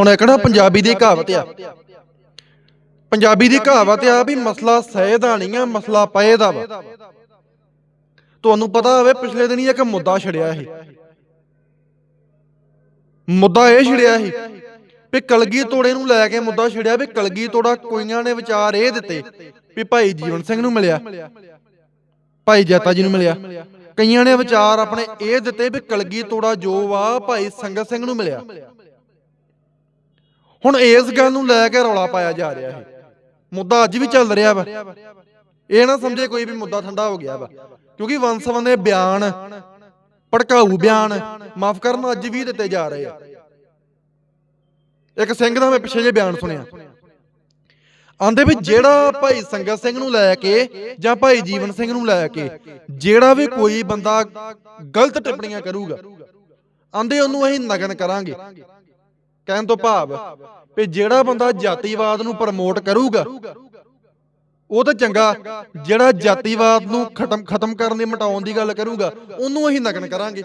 ਹੁਣ ਇੱਕ ਨਾ ਪੰਜਾਬੀ ਦੀ ਕਹਾਵਤ ਆ? ਪੰਜਾਬੀ ਦੀ ਕਹਾਵਤ ਆ ਵੀ ਮਸਲਾ ਸਹਿ ਦਾ ਨਹੀਂ ਆ, ਮਸਲਾ ਪਏ ਦਾ ਵਾ। ਤੁਹਾਨੂੰ ਪਤਾ ਹੋਵੇ, ਪਿਛਲੇ ਦਿਨੀ ਇੱਕ ਮੁੱਦਾ ਛੜਿਆ ਸੀ। ਮੁੱਦਾ ਇਹ ਛੜਿਆ ਸੀ ਵੀ ਕਲਗੀ ਤੋੜੇ ਨੂੰ ਲੈ ਕੇ ਮੁੱਦਾ ਛੜਿਆ ਵੀ ਕਲਗੀ ਤੋੜਾ ਕੋਈਆਂ ਨੇ ਵਿਚਾਰ ਇਹ ਦਿੱਤੇ ਵੀ ਭਾਈ ਜੀਵਨ ਸਿੰਘ ਨੂੰ ਮਿਲਿਆ, ਭਾਈ ਜੈਤਾ ਜੀ ਨੂੰ ਮਿਲਿਆ। ਕਈਆਂ ਨੇ ਵਿਚਾਰ ਆਪਣੇ ਇਹ ਦਿੱਤੇ ਵੀ ਕਲਗੀ ਤੋੜਾ ਜੋ ਵਾ, ਭਾਈ ਸੰਗਤ ਸਿੰਘ ਨੂੰ ਮਿਲਿਆ। ਹੁਣ ਇਸ ਗੱਲ ਨੂੰ ਲੈ ਕੇ ਰੌਲਾ ਪਾਇਆ ਜਾ ਰਿਹਾ ਹੈ। ਮੁੱਦਾ ਅੱਜ ਵੀ ਚੱਲ ਰਿਹਾ ਵਾ। ਇਹ ਨਾ ਸਮਝੇ ਕੋਈ ਵੀ ਮੁੱਦਾ ਠੰਡਾ ਹੋ ਗਿਆ ਵਾ। ਕਿਉਂਕਿ ਵੰਸਵਨ ਦੇ ਬਿਆਨ, ਭੜਕਾਊ ਬਿਆਨ, ਮਾਫ ਕਰਨਾ ਅੱਜ ਵੀ ਦਿੱਤੇ ਜਾ ਰਹੇ ਆ। ਇੱਕ ਸਿੰਘ ਦਾ ਮੈਂ ਪਿੱਛੇ ਜੇ ਬਿਆਨ ਸੁਣਿਆ। ਆਂਦੇ ਵੀ ਜਿਹੜਾ ਭਾਈ ਸੰਗਤ ਸਿੰਘ ਨੂੰ ਲੈ ਕੇ ਜਾਂ ਭਾਈ ਜੀਵਨ ਸਿੰਘ ਨੂੰ ਲੈ ਕੇ ਜਿਹੜਾ ਵੀ ਕੋਈ ਬੰਦਾ ਗਲਤ ਟਿੱਪਣੀਆਂ ਕਰੂਗਾ, ਆਂਦੇ ਉਹਨੂੰ ਅਸੀਂ ਨਗਨ ਕਰਾਂਗੇ। ਕਹਿਣ ਤੋਂ ਭਾਵ ਵੀ ਜਿਹੜਾ ਬੰਦਾ ਜਾਤੀਵਾਦ ਨੂੰ ਪ੍ਰਮੋਟ ਕਰੂਗਾ, ਉਹ ਤਾਂ ਚੰਗਾ, ਜਿਹੜਾ ਜਾਤੀਵਾਦ ਨੂੰ ਖਤਮ ਖਤਮ ਕਰਨ ਦੀ ਮਟਾਉਣ ਦੀ ਗੱਲ ਕਰੂਗਾ, ਉਹਨੂੰ ਅਸੀਂ ਨਗਨ ਕਰਾਂਗੇ।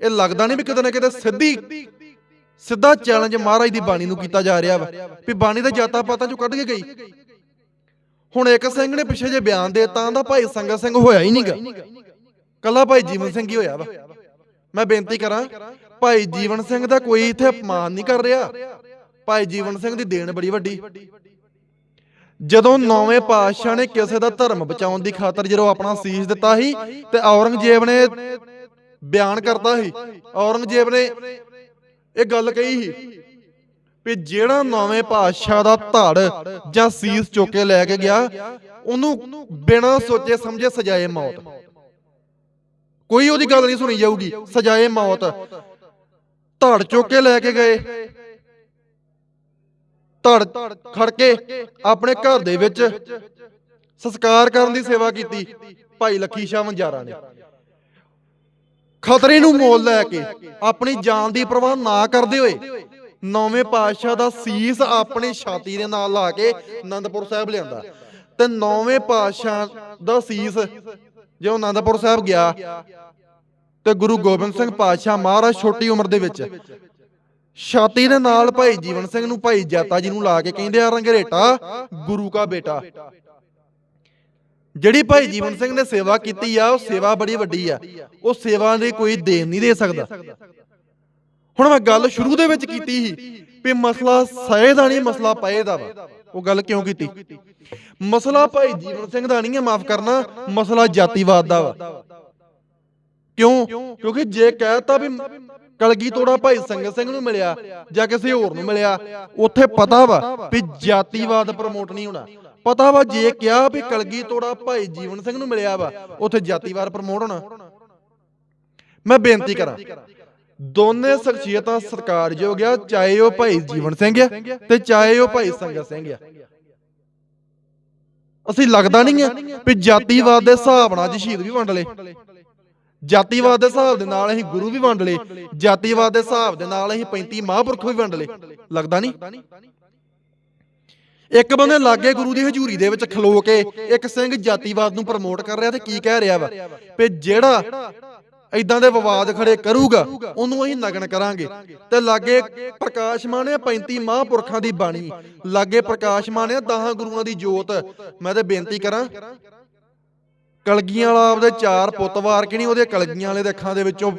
ਇਹ ਲੱਗਦਾ ਨਹੀਂ ਵੀ ਕਿਤੇ ਨਾ ਕਿਤੇ ਸਿੱਧੀ, ਸਿੱਧਾ ਚੈਲੰਜ ਮਹਾਰਾਜ ਦੀ ਬਾਣੀ ਨੂੰ ਕੀਤਾ ਜਾ ਰਿਹਾ ਵਾ, ਵੀ ਬਾਣੀ ਦਾ ਜਾਤਾ ਪਾਤਾ ਚੋਂ ਕੱਢ ਕੇ ਗਈ। ਹੁਣ ਇੱਕ ਸਿੰਘ ਨੇ ਪਿੱਛੇ ਜੇ ਬਿਆਨ ਦੇ ਤਾਂ ਦਾ ਭਾਈ ਸੰਗਤ ਸਿੰਘ ਹੋਇਆ ਹੀ ਨਹੀਂਗਾ ਕੱਲਾ ਭਾਈ ਜੀਵਨ ਸਿੰਘ ਹੀ ਹੋਇਆ ਵਾ। ਮੈਂ ਬੇਨਤੀ ਕਰਾਂ ਭਾਈ ਜੀਵਨ ਸਿੰਘ ਦਾ ਕੋਈ ਇੱਥੇ ਅਪਮਾਨ ਨਹੀਂ ਕਰ ਰਿਹਾ। ਭਾਈ ਜੀਵਨ ਸਿੰਘ ਦੀ ਦੇਣ ਬੜੀ ਵੱਡੀ। ਜਦੋਂ ਨੌਵੇਂ ਪਾਤਸ਼ਾਹ ਨੇ ਕਿਸੇ ਦਾ ਧਰਮ ਬਚਾਉਣ ਦੀ ਖਾਤਰ ਜਦੋਂ ਆਪਣਾ ਸੀਸ ਦਿੱਤਾ ਸੀ ਤੇ ਔਰੰਗਜ਼ੇਬ ਨੇ ਬਿਆਨ ਕਰਤਾ ਸੀ, ਔਰੰਗਜ਼ੇਬ ਨੇ ਇਹ ਗੱਲ ਕਹੀ ਸੀ ਵੀ ਜਿਹੜਾ ਨੌਵੇਂ ਪਾਤਸ਼ਾਹ ਦਾ ਧੜ ਜਾਂ ਸੀਸ ਚੁੱਕ ਕੇ ਲੈ ਕੇ ਗਿਆ, ਉਹਨੂੰ ਬਿਨਾਂ ਸੋਚੇ ਸਮਝੇ ਸਜਾਏ ਮੌਤ। ਕੋਈ ਉਹਦੀ ਗੱਲ ਨਹੀਂ ਸੁਣੀ ਜਾਊਗੀ, ਸਜਾਏ ਮੌਤ। ਧੜ ਚੁੱਕ ਕੇ ਲੈ ਕੇ ਗਏ। ਧੜ ਖੜ ਕੇ ਆਪਣੇ ਘਰ ਦੇ ਵਿੱਚ ਸੰਸਕਾਰ ਕਰਨ ਦੀ ਸੇਵਾ ਕੀਤੀ ਭਾਈ ਲੱਖੀ ਸ਼ਾਹ ਵੰਜਾਰਾ ਨੇ। ਖਤਰੇ ਨੂੰ ਮੋਲ ਲੈ ਕੇ ਆਪਣੀ ਜਾਨ ਦੀ ਪਰਵਾਹ ਨਾ ਕਰਦੇ ਹੋਏ ਨੌਵੇਂ ਪਾਤਸ਼ਾਹ ਦਾ ਸੀਸ ਆਪਣੀ ਛਾਤੀ ਦੇ ਨਾਲ ਲਾ ਕੇ ਅਨੰਦਪੁਰ ਸਾਹਿਬ ਲਿਆਂਦਾ। ਤੇ ਨੌਵੇਂ ਪਾਤਸ਼ਾਹ ਦਾ ਸੀਸ ਜਦੋਂ ਆਨੰਦਪੁਰ ਸਾਹਿਬ ਗਿਆ ਤੇ ਗੁਰੂ ਗੋਬਿੰਦ ਸਿੰਘ ਪਾਤਸ਼ਾਹ ਮਹਾਰਾਜ ਛੋਟੀ ਉਮਰ ਦੇ ਵਿੱਚ। ਛਾਤੀ ਦੇ ਨਾਲ ਭਾਈ ਜੀਵਨ ਸਿੰਘ ਨੂੰ ਭਾਈ ਜਾਤਾ ਜੀ ਨੂੰ ਲਾ ਕੇ ਕਹਿੰਦੇ ਆ, ਰੰਗਰੇਟਾ, ਗੁਰੂ ਕਾ ਬੇਟਾ। ਜਿਹੜੀ ਭਾਈ ਜੀਵਨ ਸਿੰਘ ਨੇ ਸੇਵਾ ਕੀਤੀ ਆ, ਉਹ ਸੇਵਾ ਬੜੀ ਵੱਡੀ ਆ। ਉਹ ਸੇਵਾ ਦੇ ਕੋਈ ਦੇਣ ਨਹੀਂ ਦੇ ਸਕਦਾ। ਹੁਣ ਮੈਂ ਗੱਲ ਸ਼ੁਰੂ ਦੇ ਵਿੱਚ ਕੀਤੀ ਸੀ ਵੀ ਮਸਲਾ ਸਹਿ ਦਾ ਨਹੀਂ ਮਸਲਾ ਪਏ ਦਾ ਵਾ। ਉਹ ਗੱਲ ਕਿਉਂ ਕੀਤੀ? ਮਸਲਾ ਭਾਈ ਜੀਵਨ ਸਿੰਘ ਦਾ ਨਹੀਂ ਹੈ ਮਾਫ ਕਰਨਾ, ਮਸਲਾ ਜਾਤੀਵਾਦ ਦਾ ਵਾ। ਕਿਉਂ? ਕਿਉਂਕਿ ਜੇ ਕਹਿਤਾ ਵੀ ਕਲਗੀ ਤੋੜਾ ਭਾਈ ਸੰਗਤ ਸਿੰਘ ਨੂੰ ਮਿਲਿਆ ਜਾਂ ਕਿਸੇ ਹੋਰ ਨੂੰ ਮਿਲਿਆ, ਉੱਥੇ ਪਤਾ ਵਾ ਵੀ ਜਾਤੀਵਾਦ ਪ੍ਰਮੋਟ ਨਹੀਂ ਹੋਣਾ। ਪਤਾ ਵਾ ਜੇ ਕਿਹਾ ਵੀ ਕਲਗੀ ਤੋੜਾ ਭਾਈ ਜੀਵਨ ਸਿੰਘ ਨੂੰ ਮਿਲਿਆ ਵਾ, ਉੱਥੇ ਜਾਤੀਵਾਦ ਪ੍ਰਮੋਟ ਹੋਣਾ। ਮੈਂ ਬੇਨਤੀ ਕਰਾਂ, ਦੋਨੇ ਸ਼ਖਸੀਅਤਾਂ ਸਰਕਾਰ ਸਤਿਕਾਰਯੋਗ ਆ, ਚਾਹੇ ਉਹ ਭਾਈ ਜੀਵਨ ਸਿੰਘ ਆ ਤੇ ਚਾਹੇ ਉਹ ਭਾਈ ਸੰਗਤ ਸਿੰਘ ਆ। ਅਸੀਂ ਲੱਗਦਾ ਨਹੀਂ ਆ ਵੀ ਜਾਤੀਵਾਦ ਦੇ ਹਿਸਾਬ ਨਾਲ ਅੱਜ ਸ਼ਹੀਦ ਵੀ ਵੰਡ ਲਏ। ਜਾਤੀਵਾਦ ਦੇ ਹਿਸਾਬ ਦੇ ਨਾਲ ਅਸੀਂ ਗੁਰੂ ਵੀ ਵੰਡ ਲਏ, ਜਾਤੀਵਾਦ ਦੇ ਹਿਸਾਬ ਦੇ ਨਾਲ ਅਸੀਂ 35 ਮਹਾਂਪੁਰਖ ਵੀ ਵੰਡ ਲਏ। ਲੱਗਦਾ ਨਹੀਂ? ਇੱਕ ਬੰਦੇ ਲਾਗੇ ਗੁਰੂ ਦੀ ਹਜ਼ੂਰੀ ਦੇ ਵਿੱਚ ਖਲੋ ਕੇ ਇੱਕ ਸਿੰਘ ਜਾਤੀਵਾਦ ਨੂੰ ਪ੍ਰਮੋਟ ਕਰ ਰਿਹਾ ਤੇ ਕੀ ਕਹਿ ਰਿਹਾ ਵਾ? ਵੀ ਜਿਹੜਾ ਇਦਾਂ ਦੇ ਵਿਵਾਦ ਖੜੇ ਕਰੂਗਾ, ਉਹਨੂੰ ਅਸੀਂ ਨਗਨ ਕਰਾਂਗੇ। ਤੇ ਲਾਗੇ ਪ੍ਰਕਾਸ਼ਮਾਨ ਹੈ 35 ਮਹਾਂਪੁਰਖਾਂ ਦੀ ਬਾਣੀ। ਲਾਗੇ ਪ੍ਰਕਾਸ਼ਮਾਨ ਹੈ 10 ਗੁਰੂਆਂ ਦੀ ਜੋਤ। ਮੈਂ ਤੇ ਬੇਨਤੀ ਕਰਾਂ ਕਲਗੀਆਂ ਵਾਲਾ ਆਪਦੇ ਚਾਰ ਪੁੱਤ ਵਾਰ ਕੇ ਨਹੀਂ, ਉਹਦੇ ਕਲਗੀਆਂ ਵਾਲੇ ਦੇ ਅੱਖਾਂ ਦੇ ਵਿੱਚੋਂ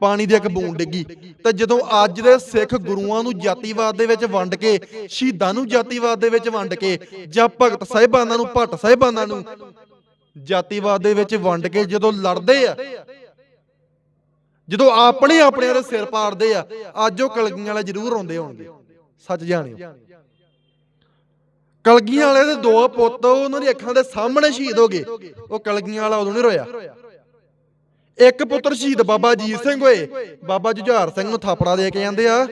ਪਾਣੀ ਦੀ ਇੱਕ ਬੂੰਦ ਡਿੱਗੀ। ਤੇ ਜਦੋਂ ਅੱਜ ਦੇ ਸਿੱਖ ਗੁਰੂਆਂ ਨੂੰ ਜਾਤੀਵਾਦ ਦੇ ਵਿੱਚ ਵੰਡ ਕੇ, ਸ਼ਹੀਦਾਂ ਨੂੰ ਜਾਤੀਵਾਦ ਦੇ ਵਿੱਚ ਵੰਡ ਕੇ, ਜਾਂ ਭਗਤ ਸਾਹਿਬਾਨਾਂ ਨੂੰ, ਭੱਟ ਸਾਹਿਬਾਨਾਂ ਨੂੰ ਜਾਤੀਵਾਦ ਦੇ ਵਿੱਚ ਵੰਡ ਕੇ ਜਦੋਂ ਲੜਦੇ ਆ, ਜਦੋਂ ਆਪਣੇ ਆਪਣੇ ਦੇ ਸਿਰ ਪਾੜਦੇ ਆ, ਅੱਜ ਉਹ ਕਲਗੀਆਂ ਵਾਲੇ ਜ਼ਰੂਰ ਆਉਂਦੇ ਹੋਣਗੇ। ਸੱਚ ਜਾਣਿਓ। ਕਲਗੀਆਂ ਵਾਲੇ ਦੇ ਦੋ ਪੁੱਤ, ਉਹਨਾਂ ਦੀ ਅੱਖਾਂ ਦੇ ਸਾਹਮਣੇ ਸ਼ਹੀਦ ਹੋ ਗਏ। ਉਹ ਕਲਗੀਆਂ ਵਾਲਾ ਉਦੋਂ ਨਹੀਂ ਰੋਇਆ। ਇੱਕ ਪੁੱਤਰ ਸ਼ਹੀਦ ਬਾਬਾ ਜੀਤ ਸਿੰਘ ਹੋਏ। ਬਾਬਾ ਜੁਝਾਰ ਸਿੰਘ ਨੂੰ ਥਾਪੜਾ ਦੇ ਕੇ ਜਾਂਦੇ ਆ।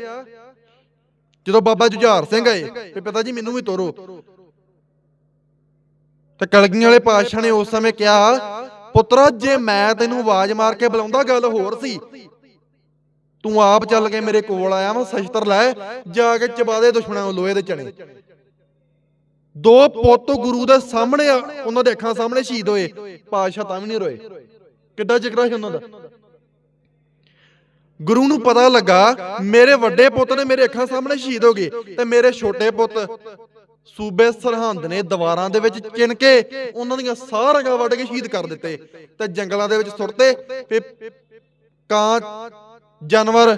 ਜਦੋਂ ਬਾਬਾ ਜੁਝਾਰ ਸਿੰਘ ਆਏ ਤੇ ਪਿਤਾ ਜੀ ਮੈਨੂੰ ਵੀ ਤੋਰੋ। ਤੇ ਕਲਗੀਆਂ ਵਾਲੇ ਪਾਤਸ਼ਾਹ ਨੇ ਉਸ ਸਮੇਂ ਕਿਹਾ, ਪੁੱਤਰਾ, ਜੇ ਮੈਂ ਤੈਨੂੰ ਆਵਾਜ਼ ਮਾਰ ਕੇ ਬੁਲਾਉਂਦਾ, ਗੱਲ ਹੋਰ ਸੀ। ਤੂੰ ਆਪ ਚੱਲ ਕੇ ਮੇਰੇ ਕੋਲ ਆਇਆ ਵਾ, ਸ਼ਸਤਰ ਲੈ, ਜਾ ਕੇ ਚਬਾ ਦੇ ਦੁਸ਼ਮਣਾਂ ਨੂੰ ਲੋਹੇ ਦੇ ਚਣੇ। ਦੋ ਪੁੱਤ ਗੁਰੂ ਦੇ ਸਾਹਮਣੇ ਉਹਨਾਂ ਦੇ ਅੱਖਾਂ ਸਾਹਮਣੇ ਸ਼ਹੀਦ ਹੋਏ। ਪਾਤਸ਼ਾਹ ਤਾਂ ਵੀ ਨਹੀਂ ਰੋਏ। ਕਿੱਡਾ ਜਿਗਰਾ ਸੀ ਉਹਨਾਂ ਦਾ। ਗੁਰੂ ਨੂੰ ਪਤਾ ਲੱਗਾ, ਮੇਰੇ ਵੱਡੇ ਪੁੱਤ ਨੇ ਮੇਰੇ ਅੱਖਾਂ ਸਾਹਮਣੇ ਸ਼ਹੀਦ ਹੋ ਗਏ ਤੇ ਮੇਰੇ ਛੋਟੇ ਪੁੱਤ ਸੂਬੇ ਸਰਹੰਦ ਨੇ ਦੀਵਾਰਾਂ ਦੇ ਵਿੱਚ ਚਿਣ ਕੇ ਉਹਨਾਂ ਦੀਆਂ ਸਾਰੀਆਂ ਵੱਢ ਕੇ ਸ਼ਹੀਦ ਕਰ ਦਿੱਤੇ ਤੇ ਜੰਗਲਾਂ ਦੇ ਵਿੱਚ ਸੁੱਟਤੇ। ਤੇ ਕਾਂ, ਜਾਨਵਰ,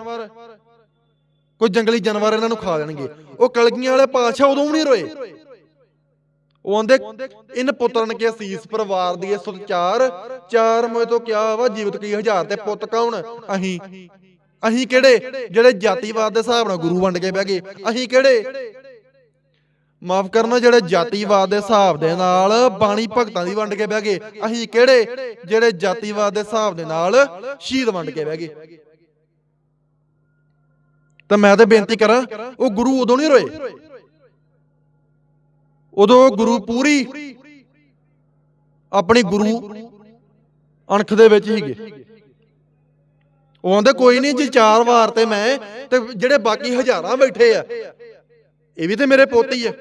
ਕੋਈ ਜੰਗਲੀ ਜਾਨਵਰ ਇਹਨਾਂ ਨੂੰ ਖਾ ਲੈਣਗੇ। ਉਹ ਕਲਗੀਆਂ ਵਾਲੇ ਪਾਤਸ਼ਾਹ ਉਦੋਂ ਵੀ ਨਹੀਂ ਰੋਏ। ਉਹ ਆਂਦੇ, ਇਨ ਪੁੱਤਰਨ ਕੇ ਅਸੀਸ ਪਰਿਵਾਰ ਦੀ ਸੁਚਾਰ ਚਾਰ ਮੋਏ ਤੋਂ ਕਿਆ ਵਾ, ਜੀਵਤ ਕੀ ਹਜ਼ਾਰ ਤੇ ਪੁੱਤ ਕੌਣ? ਅਹੀਂ ਅਹੀਂ ਕਿਹੜੇ? ਜਿਹੜੇ ਜਾਤੀਵਾਦ ਦੇ ਹਿਸਾਬ ਨਾਲ ਗੁਰੂ ਵੰਡ ਕੇ ਬਹਿ ਗਏ। ਅਹੀਂ ਕਿਹੜੇ? ਮਾਫ ਕਰਨਾ, ਜਿਹੜੇ ਜਾਤੀਵਾਦ ਦੇ ਹਿਸਾਬ ਦੇ ਨਾਲ ਬਾਣੀ ਭਗਤਾਂ ਦੀ ਵੰਡ ਕੇ ਬਹਿ ਗਏ। ਅਸੀਂ ਕਿਹੜੇ? ਜਿਹੜੇ ਜਾਤੀਵਾਦ ਦੇ ਹਿਸਾਬ ਦੇ ਨਾਲ ਸ਼ਹੀਦ ਵੰਡ ਕੇ ਬਹਿ ਗਏ। ਤਾਂ ਮੈਂ ਤੇ ਬੇਨਤੀ ਕਰਾਂ, ਉਹ ਗੁਰੂ ਉਦੋਂ ਨਹੀਂ ਰੋਏ। ਉਦੋਂ ਗੁਰੂ ਪੂਰੀ ਆਪਣੀ ਗੁਰੂ ਅਣਖ ਦੇ ਵਿੱਚ ਹੀਗੇ ਉਹ ਆਂਦੇ, ਕੋਈ ਨਹੀਂ, ਜੇ ਚਾਰ ਵਾਰ ਤੇ ਮੈਂ ਤੇ ਜਿਹੜੇ ਬਾਕੀ ਹਜ਼ਾਰਾਂ ਬੈਠੇ ਆ, ਇਹ ਵੀ ਤੇ ਮੇਰੇ ਪੁੱਤ ਹੀ ਆ।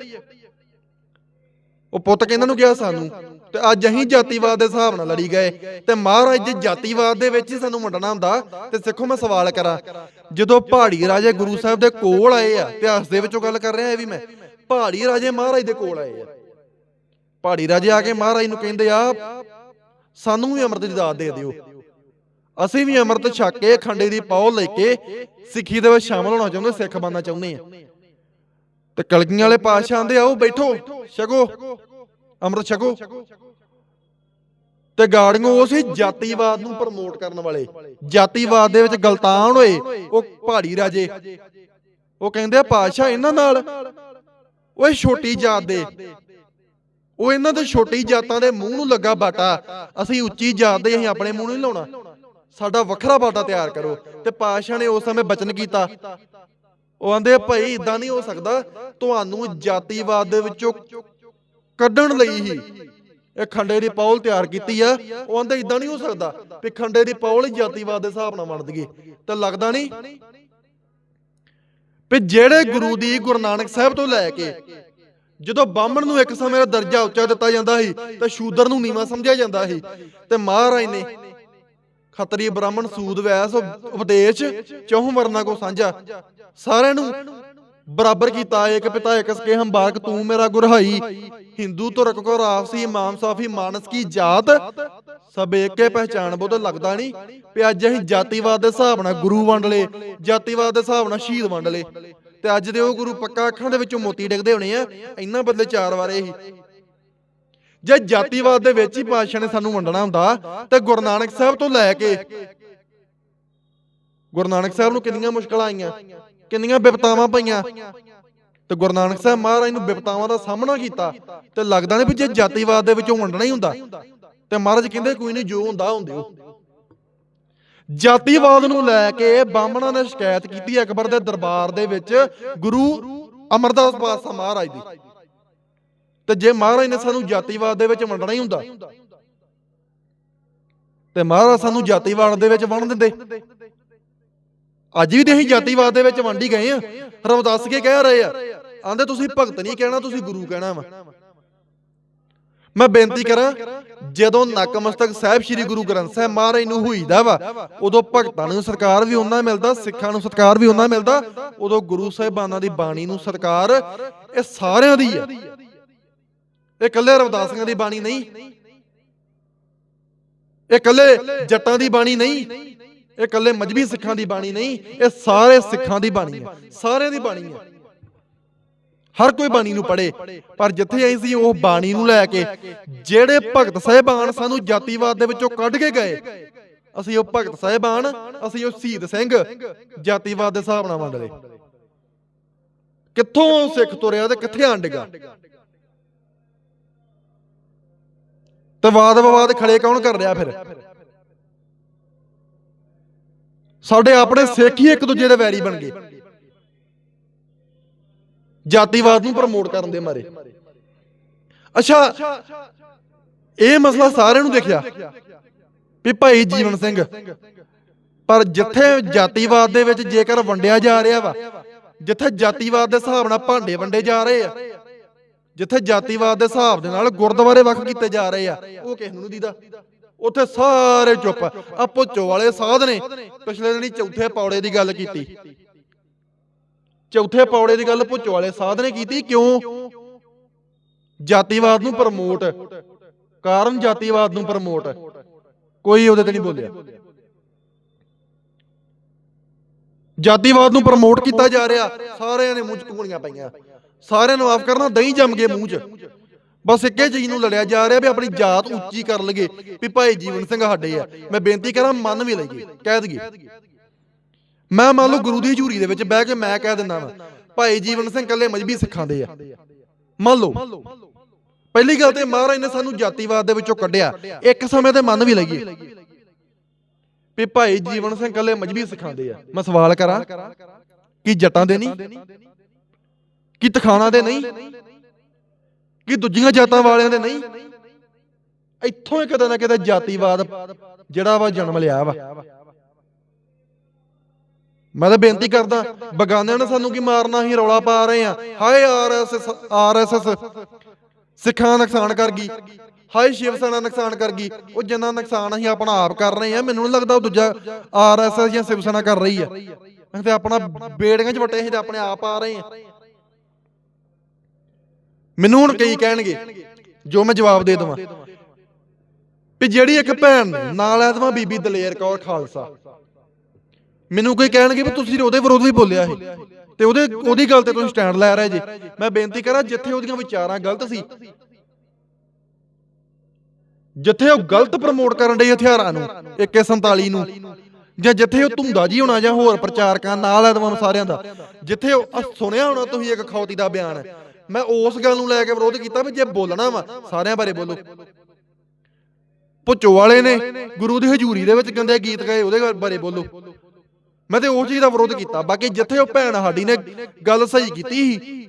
ਉਹ ਪੁੱਤ ਕਹਿੰਦਾ ਨੂੰ ਕਿਹਾ ਸਾਨੂੰ, ਤੇ ਅੱਜ ਅਸੀਂ ਜਾਤੀਵਾਦ ਦੇ ਹਿਸਾਬ ਨਾਲ ਲੜੀ ਗਏ ਤੇ ਮਹਾਰਾਜ ਜੇ ਜਾਤੀਵਾਦ ਦੇ ਵਿੱਚ ਹੀ ਸਾਨੂੰ ਵੰਡਣਾ ਹੁੰਦਾ, ਤੇ ਸਿੱਖੋ ਮੈਂ ਸਵਾਲ ਕਰਾਂ, ਜਦੋਂ ਪਹਾੜੀ ਰਾਜੇ ਗੁਰੂ ਸਾਹਿਬ ਦੇ ਕੋਲ ਆਏ ਆ, ਇਤਿਹਾਸ ਦੇ ਵਿੱਚੋਂ ਗੱਲ ਕਰ ਰਿਹਾ ਇਹ ਵੀ ਮੈਂ ਪਹਾੜੀ ਰਾਜੇ ਮਹਾਰਾਜ ਦੇ ਕੋਲ ਆਏ ਆ। ਪਹਾੜੀ ਰਾਜੇ ਆ ਕੇ ਮਹਾਰਾਜ ਨੂੰ ਕਹਿੰਦੇ ਆ, ਸਾਨੂੰ ਵੀ ਅੰਮ੍ਰਿਤ ਦੀ ਦਾਤ ਦੇ ਦਿਓ। ਅਸੀਂ ਵੀ ਅੰਮ੍ਰਿਤ ਛਕ ਕੇ ਖੰਡੇ ਦੀ ਪੌ ਲੈ ਕੇ ਸਿੱਖੀ ਦੇ ਵਿੱਚ ਸ਼ਾਮਲ ਹੋਣਾ ਚਾਹੁੰਦੇ, ਸਿੱਖ ਬਣਨਾ ਚਾਹੁੰਦੇ ਆ। ਤੇ ਕਲਗੀਆਂ ਵਾਲੇ ਪਾਤਸ਼ਾਹ ਆਂਦੇ ਆਓ ਬੈਠੋ, ਛਕੋ, ਅੰਮ੍ਰਿਤ ਛਕੋ। ਤੇ ਗਾੜੀਆਂ ਉਸੇ ਜਾਤੀਵਾਦ ਨੂੰ ਪ੍ਰਮੋਟ ਕਰਨ ਵਾਲੇ, ਜਾਤੀਵਾਦ ਦੇ ਵਿੱਚ ਗਲਤਾਨ ਹੋਏ, ਉਹ ਪਹਾੜੀ ਰਾਜੇ। ਉਹ ਕਹਿੰਦੇ ਆ, ਪਾਤਸ਼ਾਹ, ਇਹਨਾਂ ਨਾਲ ਓਏ ਛੋਟੀ ਜਾਤ ਦੇ। ਉਹ ਇਹਨਾਂ ਦੇ ਛੋਟੀ ਜਾਤਾਂ ਦੇ ਮੂੰਹ ਨੂੰ ਲੱਗਾ ਬਾਟਾ। ਅਸੀਂ ਉੱਚੀ ਜਾਤ ਦੇ ਅਸੀਂ ਆਪਣੇ ਮੂੰਹ ਨਹੀਂ ਲਾਉਣਾ। ਸਾਡਾ ਵੱਖਰਾ ਬਾਟਾ ਤਿਆਰ ਕਰੋ। ਤੇ ਪਾਤਸ਼ਾਹ ਨੇ ਉਸ ਸਮੇਂ ਬਚਨ ਕੀਤਾ। ਉਹ ਆਂਦੇ ਭਾਈ ਇਦਾਂ ਨਹੀਂ ਹੋ ਸਕਦਾ। ਤੁਹਾਨੂੰ ਜਾਤੀਵਾਦ ਦੇ ਵਿੱਚੋਂ ਕੱਢਣ ਲਈ ਹੀ ਇਹ ਖੰਡੇ ਦੀ ਪੌਲ ਤਿਆਰ ਕੀਤੀ ਆ। ਉਹ ਆਂਦੇ ਇਦਾਂ ਨਹੀਂ ਹੋ ਸਕਦਾ। ਵੀ ਖੰਡੇ ਦੀ ਪੌਲ ਜਾਤੀਵਾਦ ਦੇ ਹਿਸਾਬ ਨਾਲ ਵੰਡ ਦਈਏ। ਤਾਂ ਲੱਗਦਾ ਨਹੀਂ? ਵੀ ਜਿਹੜੇ ਗੁਰੂ ਦੀ ਗੁਰੂ ਨਾਨਕ ਸਾਹਿਬ ਤੋਂ ਲੈ ਕੇ ਜਦੋਂ ਬਾਹਮਣ ਨੂੰ ਇੱਕ ਸਮੇਂ ਦਾ ਦਰਜਾ ਉੱਚਾ ਦਿੱਤਾ ਜਾਂਦਾ ਸੀ ਤਾਂ ਸ਼ੂਦਰ ਨੂੰ ਨੀਵਾ ਸਮਝਿਆ ਜਾਂਦਾ ਸੀ। ਤੇ ਮਹਾਰਾਜ ਨੇ ਖੱਤਰੀ ਬ੍ਰਾਹਮਣ ਸੂਦ ਵੈਸ ਉਪਦੇਸ਼ ਚੌਹ ਵਰਨਾ ਕੋ ਸਾਂਝਾ ਸਾਰਿਆਂ ਨੂੰ ਬਰਾਬਰ ਕੀਤਾ ਇੱਕ ਪਿਤਾ ਇੱਕ ਸਕੇ ਹਮ ਬਾਕ ਤੂੰ ਮੇਰਾ ਗੁਰਹਾਈ। ਹਿੰਦੂ ਤੁਰਕ ਕੋ ਰਾਫਸੀ ਇਮਾਮ ਸਾਫੀ, ਮਾਨਸ ਕੀ ਜਾਤ? ਸਭ ਏਕੇ ਪਹਿਚਾਨ ਬੋਧ ਲੱਗਦਾ ਨਹੀਂ ਵੀ ਅੱਜ ਅਸੀਂ ਜਾਤੀਵਾਦ ਦੇ ਹਿਸਾਬ ਨਾਲ ਗੁਰੂ ਵੰਡ ਲਏ, ਜਾਤੀਵਾਦ ਦੇ ਹਿਸਾਬ ਨਾਲ ਸ਼ਹੀਦ ਵੰਡ ਲਏ। ਤੇ ਅੱਜ ਦੇ ਉਹ ਗੁਰੂ ਪੱਕਾ ਅੱਖਾਂ ਦੇ ਵਿੱਚੋਂ ਮੋਤੀ ਡਿੱਗਦੇ ਹੋਣੇ ਆ, ਇੰਨਾ ਬਦਲੇ ਚਾਰ ਵਾਰੇ ਹੀ ਜੇ ਜਾਤੀਵਾਦ ਦੇ ਵਿੱਚ ਹੀ ਪਾਤਸ਼ਾਹ ਨੇ ਸਾਨੂੰ ਵੰਡਣਾ ਹੁੰਦਾ, ਤੇ ਗੁਰੂ ਨਾਨਕ ਸਾਹਿਬ ਤੋਂ ਲੈ ਕੇ ਗੁਰੂ ਨਾਨਕ ਸਾਹਿਬ ਨੂੰ ਕਿੰਨੀਆਂ ਮੁਸ਼ਕਲਾਂ ਆਈਆਂ? ਕਿੰਨੀਆਂ ਬਿਪਤਾਵਾਂ ਪਈਆਂ। ਤੇ ਗੁਰੂ ਨਾਨਕ ਸਾਹਿਬ ਮਹਾਰਾਜ ਨੂੰ ਬਿਪਤਾਵਾਂ ਦਾ ਸਾਹਮਣਾ ਕੀਤਾ ਤੇ ਲੱਗਦਾ ਨਹੀਂ ਵੀ ਜੇ ਜਾਤੀਵਾਦ ਦੇ ਵਿੱਚੋਂ ਵੰਡਣਾ ਹੀ ਹੁੰਦਾ। ਤੇ ਮਹਾਰਾਜ ਕਹਿੰਦੇ ਕੋਈ ਨਹੀਂ ਜੋ ਹੁੰਦਾ ਹੁੰਦੇ ਜਾਤੀਵਾਦ ਨੂੰ ਲੈ ਕੇ ਬਾਹਮਣਾਂ ਨੇ ਸ਼ਿਕਾਇਤ ਕੀਤੀ ਅਕਬਰ ਦੇ ਦਰਬਾਰ ਦੇ ਵਿੱਚ ਗੁਰੂ ਅਮਰਦਾਸ ਪਾਤਸ਼ਾਹ ਮਹਾਰਾਜ ਦੀ। ਤੇ ਜੇ ਮਹਾਰਾਜ ਨੇ ਸਾਨੂੰ ਜਾਤੀਵਾਦ ਦੇ ਵਿੱਚ ਵੰਡਣਾ ਹੀ ਹੁੰਦਾ। ਤੇ ਮਹਾਰਾਜ ਸਾਨੂੰ ਜਾਤੀਵਾਦ ਦੇ ਵਿੱਚ ਵੰਡ ਦਿੰਦੇ। ਅੱਜ ਵੀ ਤੇ ਅਸੀਂ ਜਾਤੀਵਾਦ ਦੇ ਵਿੱਚ ਵੰਡੀ ਗਏ ਆ। ਰਵਦਾਸ ਕੇ ਕਹਿ ਰਹੇ ਆ। ਆਂਦੇ, ਤੁਸੀਂ ਭਗਤ ਨਹੀਂ ਕਹਿਣਾ, ਤੁਸੀਂ ਗੁਰੂ ਕਹਿਣਾ ਵਾ। ਮੈਂ ਬੇਨਤੀ ਕਰਾਂ, ਜਦੋਂ ਨਕਮਸਤਕ ਸਾਹਿਬ ਸ੍ਰੀ ਗੁਰੂ ਗ੍ਰੰਥ ਸਾਹਿਬ ਮਹਾਰਾਜ ਨੂੰ ਹੋਈਦਾ ਵਾ, ਉਦੋਂ ਭਗਤਾਂ ਨੂੰ ਸਤਕਾਰ ਵੀ ਉਹਨਾਂ ਮਿਲਦਾ, ਸਿੱਖਾਂ ਨੂੰ ਸਤਕਾਰ ਵੀ ਉਹਨਾਂ ਮਿਲਦਾ, ਉਦੋਂ ਗੁਰੂ ਸਾਹਿਬਾਨਾਂ ਦੀ ਬਾਣੀ ਨੂੰ ਸਤਕਾਰ ਇਹ ਸਾਰਿਆਂ ਦੀ ਆ। ਇਹ ਇਕੱਲੇ ਰਵਦਾਸੀਆਂ ਦੀ ਬਾਣੀ ਨਹੀਂ। ਇਹ ਇਕੱਲੇ ਜੱਟਾਂ ਦੀ ਬਾਣੀ ਨਹੀਂ। ਇਹ ਇਕੱਲੇ ਮਜਬੀ ਸਿੱਖਾਂ ਦੀ ਬਾਣੀ ਨਹੀਂ, ਇਹ ਸਾਰੇ ਸਿੱਖਾਂ ਦੀ ਬਾਣੀ ਹੈ, ਸਾਰਿਆਂ ਦੀ ਬਾਣੀ ਹੈ। ਹਰ ਕੋਈ ਬਾਣੀ ਨੂੰ ਪੜ੍ਹੇ, ਪਰ ਜਿੱਥੇ ਆਈ ਸੀ ਉਹ ਬਾਣੀ ਨੂੰ ਲੈ ਕੇ ਜਿਹੜੇ ਭਗਤ ਸਾਹਿਬਾਨ ਸਾਨੂੰ ਜਾਤੀਵਾਦ ਦੇ ਵਿੱਚੋਂ ਕੱਢ ਕੇ ਗਏ, ਅਸੀਂ ਉਹ ਭਗਤ ਸਾਹਿਬਾਨ, ਅਸੀਂ ਉਹ ਸ਼ਹੀਦ ਸਿੰਘ, ਜਾਤੀਵਾਦ ਦੇ ਹਿਸਾਬ ਨਾਲ ਵੰਡ ਲਏ ਕਿੱਥੋਂ ਉਹ ਸਿੱਖ ਤੁਰਿਆ ਤੇ ਕਿੱਥੇ ਆਂਡੇਗਾ ਤੇ ਵਾਦ ਵਿਵਾਦ ਖੜੇ ਕੌਣ ਕਰ ਰਿਹਾ ਫਿਰ? ਸਾਡੇ ਆਪਣੇ ਸਿੱਖ ਹੀ ਇੱਕ ਦੂਜੇ ਦੇ ਵੈਰੀ ਬਣ ਗਏ। ਜਾਤੀਵਾਦ ਨੂੰ ਪ੍ਰਮੋਟ ਕਰਨ ਦੇ ਮਾਰੇ। ਅੱਛਾ, ਇਹ ਮਸਲਾ ਸਾਰਿਆਂ ਨੂੰ ਦੇਖਿਆ ਵੀ ਭਾਈ ਜੀਵਨ ਸਿੰਘ, ਪਰ ਜਿੱਥੇ ਜਾਤੀਵਾਦ ਦੇ ਵਿੱਚ ਜੇਕਰ ਵੰਡਿਆ ਜਾ ਰਿਹਾ ਵਾ, ਜਿੱਥੇ ਜਾਤੀਵਾਦ ਦੇ ਹਿਸਾਬ ਨਾਲ ਭਾਂਡੇ ਵੰਡੇ ਜਾ ਰਹੇ ਆ, ਜਿੱਥੇ ਜਾਤੀਵਾਦ ਦੇ ਹਿਸਾਬ ਦੇ ਨਾਲ ਗੁਰਦੁਆਰੇ ਵੱਖ ਕੀਤੇ ਜਾ ਰਹੇ ਆ, ਉਹ ਕਿਸੇ ਨੂੰ ਨਹੀਂ ਦੀਦਾ। ਉੱਥੇ ਸਾਰੇ ਚੁੱਪ ਆ। ਪੁੱਚੋ ਵਾਲੇ ਸਾਧ ਨੇ ਪਿਛਲੇ ਦਿਨੀ ਚੌਥੇ ਪੌੜੇ ਦੀ ਗੱਲ ਕੀਤੀ। ਚੌਥੇ ਪੌੜੇ ਦੀ ਗੱਲ ਪੁੱਚੋ ਵਾਲੇ ਸਾਧ ਨੇ ਕੀਤੀ, ਕਿਉਂ? ਜਾਤੀਵਾਦ ਨੂੰ ਪ੍ਰਮੋਟ। ਕਾਰਨ ਜਾਤੀਵਾਦ ਨੂੰ ਪ੍ਰਮੋਟ। ਕੋਈ ਉਹਦੇ ਤੇ ਨਹੀਂ ਬੋਲਿਆ। ਜਾਤੀਵਾਦ ਨੂੰ ਪ੍ਰਮੋਟ ਕੀਤਾ ਜਾ ਰਿਹਾ। ਸਾਰਿਆਂ ਨੇ ਮੂੰਹ ਚ ਘੂਣੀਆਂ ਪਈਆਂ। ਸਾਰਿਆਂ ਨੂੰ ਮਾਫ ਕਰਨਾ, ਦਹੀਂ ਜੰਮ ਗਏ ਮੂੰਹ 'ਚ। ਬਸ ਇੱਕੇ ਚੀਜ਼ ਨੂੰ ਲੜਿਆ ਜਾ ਰਿਹਾ ਵੀ ਆਪਣੀ ਜਾਤ ਉੱਚੀ ਕਰ ਲਈਏ ਵੀ ਭਾਈ ਜੀਵਨ ਸਿੰਘ ਸਾਡੇ ਆ। ਮੈਂ ਬੇਨਤੀ ਕਰਾਂ ਮੰਨ ਵੀ ਲਈਏ, ਕਹਿ ਦਈਏ। ਮੈਂ ਮੰਨ ਲਓ ਗੁਰੂ ਦੀ ਹਜ਼ੂਰੀ ਦੇ ਵਿੱਚ ਬਹਿ ਕੇ ਮੈਂ ਕਹਿ ਦਿੰਦਾ ਵਾਂ, ਭਾਈ ਜੀਵਨ ਸਿੰਘ ਕੱਲੇ ਮਜਬੀ ਸਿੱਖਾਂ ਦੇ ਆ। ਮੰਨ ਲਓ, ਪਹਿਲੀ ਗੱਲ ਤੇ ਮਹਾਰਾਜ ਨੇ ਸਾਨੂੰ ਜਾਤੀਵਾਦ ਦੇ ਵਿੱਚੋਂ ਕੱਢਿਆ। ਇੱਕ ਸਮੇਂ ਤੇ ਮੰਨ ਵੀ ਲਈਏ ਵੀ ਭਾਈ ਜੀਵਨ ਸਿੰਘ ਕੱਲੇ ਮਜਬੀ ਸਿਖਾਉਂਦੇ ਆ। ਮੈਂ ਸਵਾਲ ਕਰਾਂ ਕਿ ਜੱਟਾਂ ਦੇ ਨਹੀਂ? ਕੀ ਤਖਾਣਾ ਦੇ ਨਹੀਂ? ਕੀ ਦੂਜੀਆਂ ਜਾਤਾਂ ਵਾਲਿਆਂ ਦੇ ਨਹੀਂ। ਇੱਥੋਂ ਹੀ ਕਿਤੇ ਨਾ ਕਿਤੇ ਜਾਤੀਵਾਦ ਜਿਹੜਾ ਵਾ ਜਨਮ ਲਿਆ ਵਾ। ਮੈਂ ਤਾਂ ਬੇਨਤੀ ਕਰਦਾ, ਬਗਾਨਿਆਂ ਨੇ ਸਾਨੂੰ ਕੀ ਮਾਰਨਾ ਹੀ ਰੌਲਾ ਪਾ ਰਹੇ ਆ ਹਾਏ ਆਰਐਸਐਸ ਆਰਐਸਐਸ ਸਿੱਖਾਂ ਦਾ ਨੁਕਸਾਨ ਕਰ ਗਈ। ਹਾਏ ਸ਼ਿਵ ਸੈਨਾ ਨੁਕਸਾਨ ਕਰ ਗਈ। ਉਹ ਜਿੰਨਾ ਨੁਕਸਾਨ ਅਸੀਂ ਆਪਣਾ ਆਪ ਕਰ ਰਹੇ ਆ ਮੈਨੂੰ ਨਹੀਂ ਲੱਗਦਾ ਉਹ ਦੂਜਾ ਆਰਐਸਐਸ ਜਾਂ ਸ਼ਿਵ ਸੈਨਾ ਕਰ ਰਹੀ ਆ। ਅਸੀਂ ਤੇ ਆਪਣਾ ਬੇੜੀਆਂ 'ਚ ਵਟੇ, ਅਸੀਂ ਤੇ ਆਪਣੇ ਆਪ ਆ ਰਹੇ ਆ ਮੈਨੂੰ ਹੁਣ ਕਈ ਕਹਿਣਗੇ ਜੋ ਮੈਂ ਜਵਾਬ ਦੇ ਦਵਾਂ। ਵੀ ਜਿਹੜੀ ਇੱਕ ਭੈਣ ਨਾਲ ਐ ਦਵਾਂ ਬੀਬੀ ਦਲੇਰ ਕੌਰ ਖਾਲਸਾ ਮੈਨੂੰ ਕੋਈ ਕਹਿਣਗੇ ਵੀ ਤੁਸੀਂ ਉਹਦੇ ਵਿਰੋਧ ਵੀ ਬੋਲਿਆ ਇਹ ਤੇ ਉਹਦੇ ਉਹਦੀ ਗੱਲ ਤੇ ਤੁਸੀਂ ਸਟੈਂਡ ਲੈ ਰਹੇ ਜੇ। ਮੈਂ ਬੇਨਤੀ ਕਰਾਂ ਜਿੱਥੇ ਉਹਦੀਆਂ ਵਿਚਾਰਾਂ ਗਲਤ ਸੀ ਜਿੱਥੇ ਉਹ ਗਲਤ ਪ੍ਰਮੋਟ ਕਰਨ ਦੇ ਹਥਿਆਰਾਂ ਨੂੰ 147 ਨੂੰ ਜਾਂ ਜਿੱਥੇ ਉਹ ਧੁੰਦਾ ਜੀ ਹੋਣਾ ਜਾਂ ਹੋਰ ਪ੍ਰਚਾਰਕਾਂ ਨਾਲ ਐਦਵਾਂ ਸਾਰਿਆਂ ਦਾ ਜਿੱਥੇ ਉਹ ਸੁਣਿਆ ਹੋਣਾ ਤੁਸੀਂ ਇੱਕ ਖੌਤੀ ਦਾ ਬਿਆਨ ਹੈ ਮੈਂ ਉਸ ਗੱਲ ਨੂੰ ਲੈ ਕੇ ਵਿਰੋਧ ਕੀਤਾ ਵੀ ਜੇ ਬੋਲਣਾ ਵਾ, ਸਾਰਿਆਂ ਬਾਰੇ ਬੋਲੋ। ਪੁੱਚੋ ਵਾਲੇ ਨੇ, ਗੁਰੂ ਦੀ ਹਜ਼ੂਰੀ ਦੇ ਵਿੱਚ ਗੰਦੇ ਗੀਤ ਗਾਏ, ਉਹਦੇ ਬਾਰੇ ਬੋਲੋ। ਮੈਂ ਤੇ ਉਹ ਚੀਜ਼ ਦਾ ਵਿਰੋਧ ਕੀਤਾ, ਬਾਕੀ ਜਿੱਥੇ ਉਹ ਭੈਣ ਸਾਡੀ ਨੇ ਗੱਲ ਸਹੀ ਕੀਤੀ ਸੀ,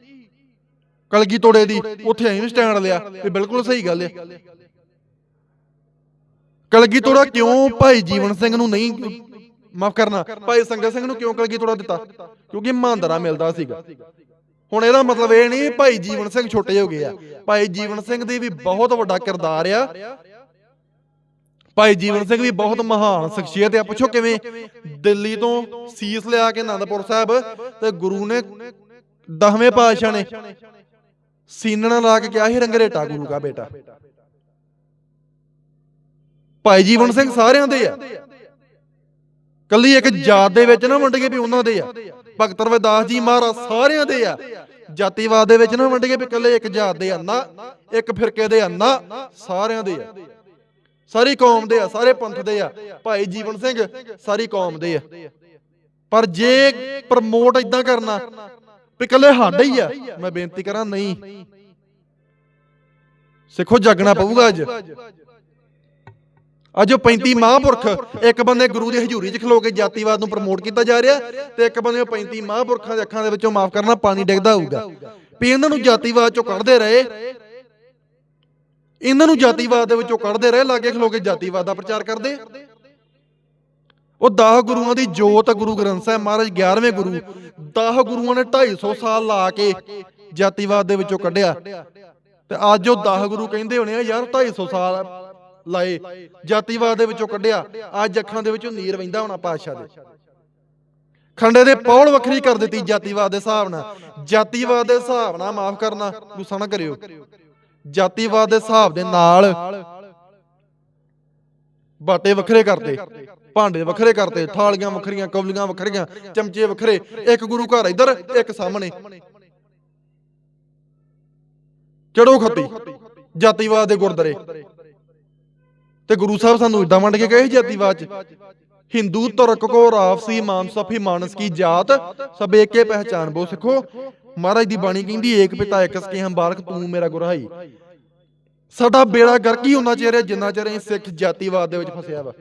ਕਲਗੀ ਤੋੜੇ ਦੀ, ਉੱਥੇ ਅਸੀਂ ਵੀ ਸਟੈਂਡ ਲਿਆ ਵੀ ਬਿਲਕੁਲ ਸਹੀ ਗੱਲ ਹੈ ਕਲਗੀ ਤੋੜਾ ਕਿਉਂ ਭਾਈ ਜੀਵਨ ਸਿੰਘ ਨੂੰ ਨਹੀਂ ਮਾਫ ਕਰਨਾ, ਭਾਈ ਸੰਗਤ ਸਿੰਘ ਨੂੰ ਕਿਉਂ ਕਲਗੀ ਤੋੜਾ ਦਿੱਤਾ? ਕਿਉਂਕਿ ਮਹਾਂਦਰਾ ਮਿਲਦਾ ਸੀਗਾ। ਹੁਣ ਇਹਦਾ ਮਤਲਬ ਇਹ ਨਹੀਂ ਭਾਈ ਜੀਵਨ ਸਿੰਘ ਛੋਟੇ ਹੋ ਗਏ ਆ। ਭਾਈ ਜੀਵਨ ਸਿੰਘ ਦੀ ਵੀ ਬਹੁਤ ਵੱਡਾ ਕਿਰਦਾਰ ਆ। ਭਾਈ ਜੀਵਨ ਸਿੰਘ ਵੀ ਬਹੁਤ ਮਹਾਨ ਸ਼ਖਸੀਅਤ ਆ। ਪੁੱਛੋ ਕਿਵੇਂ ਦਿੱਲੀ ਤੋਂ ਸੀਸ ਲਿਆ ਕੇ ਆਨੰਦਪੁਰ ਸਾਹਿਬ ਤੇ ਗੁਰੂ ਨੇ ਦਸਵੇਂ ਪਾਤਸ਼ਾਹ ਨੇ ਸੀਨਣਾ ਲਾ ਕੇ ਕਿਹਾ ਸੀ, ਰੰਗਰੇਟਾ ਗੁਰੂ ਦਾ ਬੇਟਾ। ਭਾਈ ਜੀਵਨ ਸਿੰਘ ਸਾਰਿਆਂ ਦੇ ਆ। ਕੱਲੀ ਇੱਕ ਜਾਤ ਦੇ ਵਿੱਚ ਨਾ ਵੰਡ ਕੇ ਵੀ ਉਹਨਾਂ ਦੇ ਆ। ਭਗਤ ਰਵਿਦਾਸ ਜੀ ਮਹਾਰਾਜ ਸਾਰਿਆਂ ਦੇ ਆ। ਜਾਤੀਵਾਦ ਦੇ ਵਿੱਚ ਨਾ ਵੰਡ ਕੇ ਵੀ ਕੱਲੇ ਇੱਕ ਜਾਤ ਦੇ ਆ, ਨਾ ਇੱਕ ਫਿਰਕੇ ਦੇ ਆ, ਨਾ ਸਾਰਿਆਂ ਦੇ ਆ। ਸਾਰੀ ਕੌਮ ਦੇ ਆ, ਸਾਰੇ ਪੰਥ ਦੇ ਆ। ਭਾਈ ਜੀਵਨ ਸਿੰਘ ਸਾਰੀ ਕੌਮ ਦੇ ਆ। ਪਰ ਜੇ ਪ੍ਰਮੋਟ ਇਦਾਂ ਕਰਨਾ ਵੀ ਇਕੱਲੇ ਸਾਡੇ ਹੀ ਆ, ਮੈਂ ਬੇਨਤੀ ਕਰਾਂ ਨਹੀਂ। ਸਿੱਖੋ, ਜਾਗਣਾ ਪਊਗਾ ਅੱਜ। ਅੱਜ ਉਹ 35 ਮਹਾਂਪੁਰਖ ਇੱਕ ਬੰਦੇ ਗੁਰੂ ਦੀ ਹਜ਼ੂਰੀ 'ਚ ਖਲੋ ਕੇ ਜਾਤੀਵਾਦ ਨੂੰ ਪ੍ਰਮੋਟ ਕੀਤਾ ਜਾ ਰਿਹਾ ਤੇ ਇੱਕ ਬੰਦੇ ਉਹ 35 ਮਹਾਂਪੁਰਖਾਂ ਦੇ ਅੱਖਾਂ ਦੇ ਵਿੱਚੋਂ ਮਾਫ ਕਰਨਾ ਪਾਣੀ ਡਿੱਗਦਾ ਹੋਊਗਾ। ਵੀ ਇਹਨਾਂ ਨੂੰ ਜਾਤੀਵਾਦ 'ਚੋਂ ਕੱਢਦੇ ਰਹੇ। ਇਹਨਾਂ ਨੂੰ ਜਾਤੀਵਾਦ ਦੇ ਵਿੱਚੋਂ ਕੱਢਦੇ ਰਹੇ ਲਾਗੇ ਖਲੋ ਕੇ ਜਾਤੀਵਾਦ ਦਾ ਪ੍ਰਚਾਰ ਕਰਦੇ। ਉਹ 10 ਗੁਰੂਆਂ ਦੀ ਜੋਤ ਗੁਰੂ ਗ੍ਰੰਥ ਸਾਹਿਬ ਮਹਾਰਾਜ 11ਵੇਂ ਗੁਰੂ। 10 ਗੁਰੂਆਂ ਨੇ 250 ਸਾਲ ਲਾ ਕੇ ਜਾਤੀਵਾਦ ਦੇ ਵਿੱਚੋਂ ਕੱਢਿਆ। ਤੇ ਅੱਜ ਉਹ 10 ਗੁਰੂ ਕਹਿੰਦੇ ਹੋਣੇ ਆ ਯਾਰ 250 ਸਾਲ ਲਾਏ। ਜਾਤੀਵਾਦ ਦੇ ਵਿੱਚੋਂ ਕੱਢਿਆ। ਅੱਜ ਅੱਖਾਂ ਦੇ ਵਿੱਚੋਂ ਨੀਰ ਵਹਿੰਦਾ ਹੋਣਾ ਪਾਤਸ਼ਾਹ ਦੇ। ਖੰਡੇ ਦੇ ਪੌਲ ਵੱਖਰੀ ਕਰ ਦਿੱਤੀ ਜਾਤੀਵਾਦ ਦੇ ਹਿਸਾਬ ਨਾਲ। ਜਾਤੀਵਾਦ ਦੇ ਹਿਸਾਬ ਨਾਲ ਮਾਫ ਕਰਨਾ ਗੁੱਸਾ ਨਾ ਕਰਿਓ। ਜਾਤੀਵਾਦ ਦੇ ਹਿਸਾਬ ਦੇ ਨਾਲ ਬਾਟੇ ਵੱਖਰੇ ਕਰਤੇ ਭਾਂਡੇ ਵੱਖਰੇ ਕਰਤੇ ਥਾਲੀਆਂ ਵੱਖਰੀਆਂ, ਕੌਲੀਆਂ ਵੱਖਰੀਆਂ, ਚਮਚੇ ਵੱਖਰੇ, ਇੱਕ ਗੁਰੂ ਘਰ ਇੱਧਰ, ਇੱਕ ਸਾਹਮਣੇ। ਚੜੋ ਖੱਤੀ। ਜਾਤੀਵਾਦ ਦੇ ਗੁਰਦਾਰੇ ਤੇ ਗੁਰੂ ਸਾਹਿਬ ਸਾਨੂੰ ਇਦਾਂ ਵੰਡ ਕੇ ਕਹੇ ਜਾਤੀਵਾਦ ਚ, ਹਿੰਦੂ ਤੁਰਕ ਕੋ ਰਾਫਸੀ ਮਾਨਸਫੀ ਮਾਨਸ ਕੀ ਜਾਤ, ਸਭ ਏਕੇ ਪਹਿਚਾਨ ਬੋ ਸਿੱਖੋ। ਮਹਾਰਾਜ ਦੀ ਬਾਣੀ ਕਹਿੰਦੀ, ਏਕ ਪਿਤਾ ਇੱਕ ਸਕੇ ਹਮ ਬਾਲਕ, ਤੂੰ ਮੇਰਾ ਗੁਰਹਾਈ। ਸਾਡਾ ਬੇੜਾ ਗਰਕੀ ਹੀ ਉਹਨਾਂ ਚਿਹਰੇ ਜਿੰਨਾ ਚਿਰ ਸਿੱਖ ਜਾਤੀਵਾਦ ਦੇ ਵਿੱਚ ਫਸਿਆ ਵਾ।